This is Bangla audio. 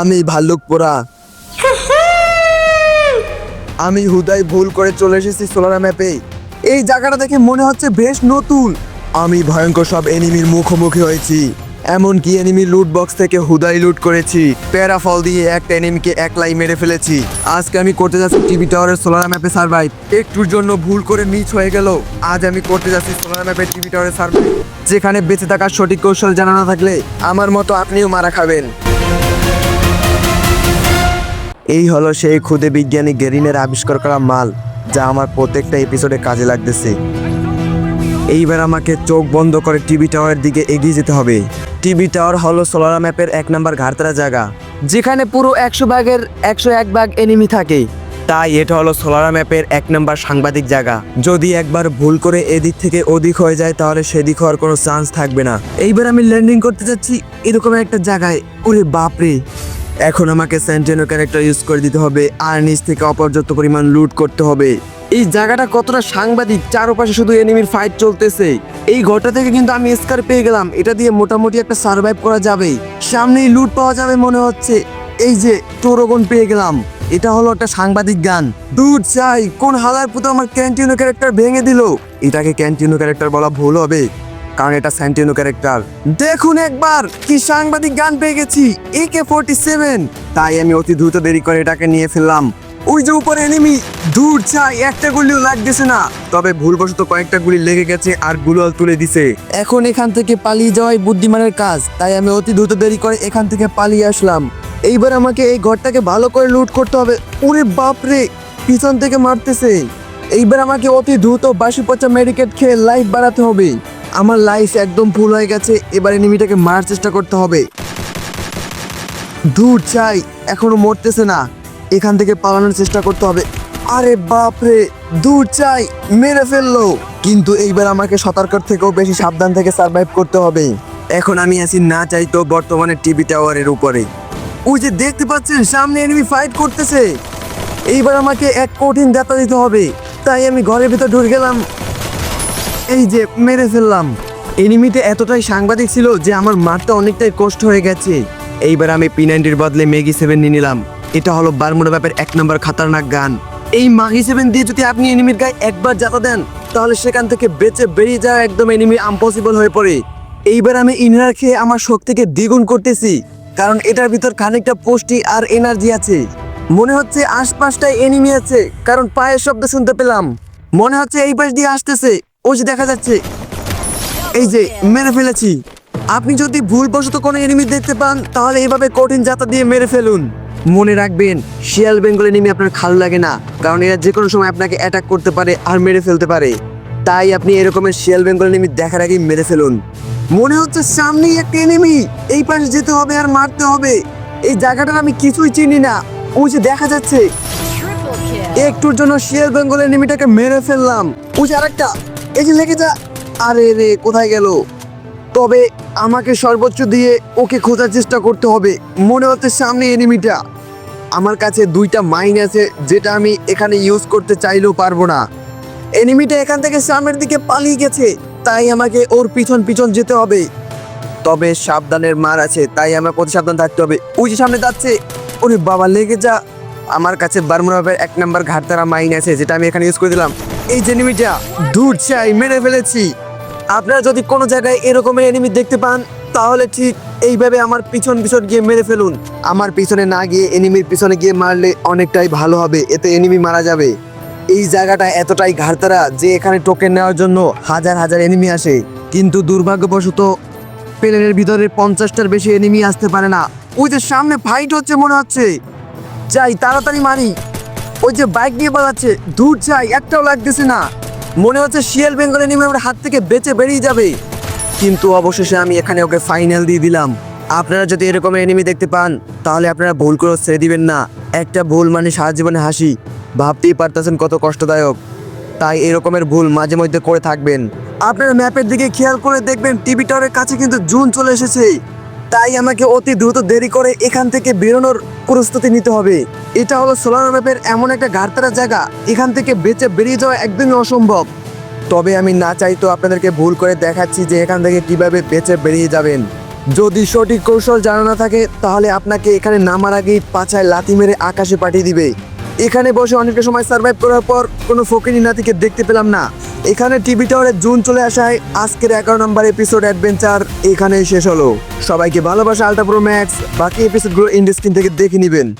আমি ভাল্লুকপোড়া আমি হুদাই ভুল করে চলে এসেছি সোলার ম্যাপে। এই জায়গাটা দেখে মনে হচ্ছে বেশ নতুন। আমি ভয়ঙ্কর সব এনিমির মুখোমুখি হয়েছি। এমনকি এনিমি লুট বক্স থেকে হুদাই লুট করেছি। প্যারাফল দিয়ে একটা এনিমিকে একলাই মেরে ফেলেছি। আজকে আমি করতে যাচ্ছি টিভি টাওয়ারের সোলার ম্যাপে সার্ভাইভ একটুর জন্য ভুল করে মিস হয়ে গেল। আজ আমি করতে যাচ্ছি সোলার ম্যাপে টিভি টাওয়ারের সার্ভাইভ যেখানে বেঁচে থাকার সঠিক কৌশল জানা না থাকলে আমার মতো আপনিও মারা খাবেন। এই হলো সেই ক্ষুদে বিজ্ঞানী গেরিনের আবিষ্কার করা মাল, যা আমার প্রত্যেকটা এপিসোডে কাজে লাগতেছে। এইবার আমাকে চোখ বন্ধ করে টিভি টাওয়ারের দিকে এগিয়ে যেতে হবে। টিভি টাওয়ার হলো সোলার ম্যাপের এক নাম্বার ঘাটতারা জায়গা, যেখানে পুরো একশো ভাগের একশো এক ভাগ এনিমি থাকে। তাই এটা হলো সোলার ম্যাপের এক নাম্বার সাংবাদিক জায়গা। যদি একবার ভুল করে এদিক থেকে ওদিক হয়ে যায়, তাহলে সেদিক হওয়ার কোনো চান্স থাকবে না। এইবার আমি ল্যান্ডিং করতে যাচ্ছি এরকম একটা জায়গায়। ওরে বাপরে! এখন আমাকে সেন্টেনো ক্যারেক্টার ইউজ করে দিতে হবে, আর নিচ থেকে অপর্যাপ্ত পরিমাণ লুট করতে হবে। এই জায়গাটা কতটা সাংবাদিক, চারপাশে শুধু এনিমির ফাইট চলতেছে। এই ঘরটা থেকে কিন্তু আমি স্কার পেয়ে গেলাম। এটা দিয়ে মোটামুটি একটা সার্ভাইভ করা যাবে। সামনেই লুট পাওয়া যাবে মনে হচ্ছে। এই যে টোরোগন পেয়ে গেলাম। এটা হলো একটা সাংবাদিক গান। দুধ চাই, কোন হালার পুতো আমার ক্যান্টিনো ক্যারেক্টার ভেঙে দিল? এটাকে ক্যান্টিনো ক্যারেক্টার বলা ভুল হবে। কারণ এটা স্যান্টিনো ক্যারেক্টার দেখুন একবার, কি সাংবাদিক গান পেয়ে গেছি একে ফোরটি সেভেন তাই আমি অতি দ্রুত দেরি করে এটাকে নিয়ে ফেললাম। ওই যে উপরে এনিমি দূর চাই একটা গুলিও লাগতেছে না। তবে ভুলবশত কয়েকটা গুলি লেগে গেছে আর গুলোল তুলে দিছে। এখন এখান থেকে পালিয়ে যাওয়াই বুদ্ধিমানের কাজ, তাই আমি অতি দ্রুত দেরি করে এখান থেকে পালিয়ে আসলাম। এইবার আমাকে এই ঘরটাকে ভালো করে লুট করতে হবে। ওরে বাপরে পিছন থেকে মারতেছে। এইবার আমাকে অতি দ্রুত বাসি পচা মেডিকেট খেয়ে লাইফ বাড়াতে হবে। আমার লাইফ একদম ফুল হয়ে গেছে, এবার এনিমিটাকে মারার চেষ্টা করতে হবে। দূর চাই, এখনও মরতেছে না। এখান থেকে পালানোর চেষ্টা করতে হবে। আরে বাপরে দূর চাই, মেরে ফেলল। কিন্তু এইবার আমাকে সতর্কর থেকেও বেশি সাবধান থেকে সার্ভাইভ করতে হবে। এখন আমি আছি না চাইতো বর্তমানে টিভি টাওয়ারের উপরে। ওই যে দেখতে পাচ্ছেন, সামনে এনিমি ফাইট করতেছে। এইবার আমাকে এক কঠিন দেখা দিতে হবে। তাই আমি ঘরের ভিতর ঢুকে গেলাম। এই যে, মেরে ফেললাম। এনিমিতে এতটাই সাংবাদিক ছিল যে আমার মারটা অনেকটাই কষ্ট হয়ে গেছে। এইবার আমি পি নাইনটির বদলে মেগি সেভেন নিয়ে নিলাম। এটা হলো বারমুডা ব্যাপের এক নম্বর খাতারনাক গান। এই মাগি সেভেন দিয়ে যদি আপনি এনিমির গায়ে একবার জাতা দেন, তাহলে সেখান থেকে বেঁচে বেরিয়ে যাওয়া একদম এনিমি আম্পসিবল হয়ে পড়ে। এইবার আমি ইনার খেয়ে আমার শক্তিকে দ্বিগুণ করতেছি, কারণ এটার ভিতর খানিকটা পুষ্টি আর এনার্জি আছে। মনে হচ্ছে আশপাশটায় এনিমি আছে, কারণ পায়ের শব্দ শুনতে পেলাম। মনে হচ্ছে এই পাশ দিয়ে আসতেছে ওই যে দেখা যাচ্ছে এই যে মেরে ফেলেছি। আপনি যদি ভুলবশত কোনো এনিমি দেখতে পান তাহলে এইভাবে কঠিন যাতা দিয়ে মেরে ফেলুন। মনে রাখবেন শিয়াল বেঙ্গল এনিমি আপনার খাল লাগে না কারণ এরা যে কোনো সময় আপনাকে অ্যাটাক করতে পারে আর মেরে ফেলতে পারে। তাই আপনি এরকমের শিয়াল বেঙ্গল এনিমি দেখার আগেই মেরে ফেলুন। মনে হচ্ছে সামনেই একটা এনিমি এই পাশে যেতে হবে আর মারতে হবে। এই জায়গাটার আমি কিছুই চিনি না। ওই যে দেখা যাচ্ছে একটুর জন্য শিয়াল বেঙ্গল এনিমিটাকে মেরে ফেললাম। ওই যে আরেকটা এই যে যা আরে রে, কোথায় গেল? তবে আমাকে সর্বোচ্চ দিয়ে ওকে খোঁজার চেষ্টা করতে হবে। মনে হচ্ছে সামনে এনিমিটা আমার কাছে দুইটা মাইন আছে, যেটা আমি এখানে ইউজ করতে চাইলেও পারব না। এনিমিটা এখান থেকে সামনের দিকে পালিয়ে গেছে, তাই আমাকে ওর পিছন পিছন যেতে হবে। তবে সাবধানের মার আছে, তাই আমাকে অতি সাবধান থাকতে হবে। ওই যে সামনে যাচ্ছে। ওরে বাবা লেগে যা আমার কাছে বারমুনাবের এক নাম্বার ঘাটতারা মাইন আছে, যেটা আমি এখানে ইউজ করে দিলাম। এই যে এনিমিটা দূর চাই মেরে ফেলেছি। আপনারা যদি কোনো জায়গায় এরকমের এনিমি দেখতে পান, তাহলে ঠিক এইভাবে আমার পিছন পিছন গিয়ে মেরে ফেলুন। আমার পিছনে না গিয়ে এনিমির পিছনে গিয়ে মারলে অনেকটাই ভালো হবে, এতে এনিমি মারা যাবে। এই জায়গাটা এতটাই ঘাটতারা যে এখানে টোকেন নেওয়ার জন্য হাজার হাজার এনিমি আসে। কিন্তু দুর্ভাগ্যবশত প্লেনের ভিতরে পঞ্চাশটার বেশি এনিমি আসতে পারে না। ওই যে সামনে ফাইট হচ্ছে মনে হচ্ছে। যাই, তাড়াতাড়ি মারি। ওই যে বাইক নিয়ে পালাচ্ছে, দূর যাই, একটাও লাগতেছে না। মনে হচ্ছে শিয়াল বেঙ্গল এনিমি আমার হাত থেকে বেঁচে বেরিয়ে যাবে। কিন্তু অবশেষে আমি এখানে ওকে ফাইনাল দিয়ে দিলাম। আপনারা যদি এরকম এনিমি দেখতে পান, তাহলে আপনারা ভুল করে ছেড়ে দিবেন না। একটা ভুল মানে সারা জীবনে হাসি। ভাবতেই পারতেছেন কত কষ্টদায়ক। তাই এরকমের ভুল মাঝে মধ্যে করে থাকবেন। আপনারা ম্যাপের দিকে খেয়াল করে দেখবেন টিভি টাওয়ারের কাছে কিন্তু জুন চলে এসেছে। তাই আমাকে অতি দ্রুত দেরি করে এখান থেকে বেরোনোর প্রস্তুতি নিতে হবে। এটা হলো সোলার ম্যাপের এমন একটা ঘাটতারা জায়গা। এখান থেকে বেঁচে বেরিয়ে যাওয়া একদমই অসম্ভব। তবে আমি না চাইতো আপনাদেরকে ভুল করে দেখাচ্ছি যে এখান থেকে কীভাবে বেঁচে বেরিয়ে যাবেন। যদি সঠিক কৌশল জানা না থাকে, তাহলে আপনাকে এখানে নামার আগেই পাছায় লাথি মেরে আকাশে পাঠিয়ে দিবে। এখানে বসে অনেকটা সময় সার্ভাইভ করার পর কোনো ফকিনি নাতিকে দেখতে পেলাম না। এখানে টিভি টাওয়ারে জুন চলে আসায় আজকের এগারো নম্বর এপিসোড অ্যাডভেঞ্চার এখানেই শেষ হলো। সবাইকে ভালোবাসা আলটা প্রো ম্যাক্স বাকি এপিসোডগুলো ইন্ডাস্ট্রিন থেকে দেখে নেবেন।